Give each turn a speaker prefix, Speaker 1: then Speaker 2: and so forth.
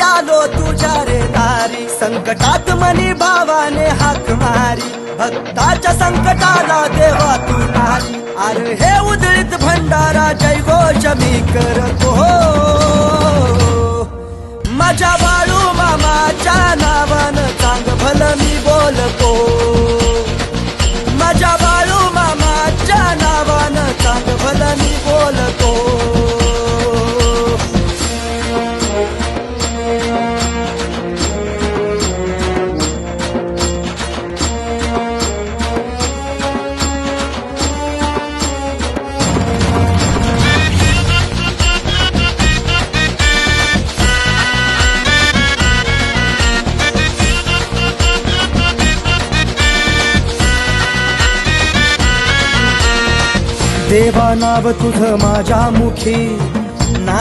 Speaker 1: आलो तुझ्या रे दारी. संकटात मनी भावाने हाक मारी. भक्ताच्या संकटाला देवा तू नारी. अरे हे उदळीत भंडारा जय घोष मी करतो. माझ्या बाळू मामाच्या नावानं चांग भल मी बोलतो. देवा नाव तुझ माझ्या मुखी.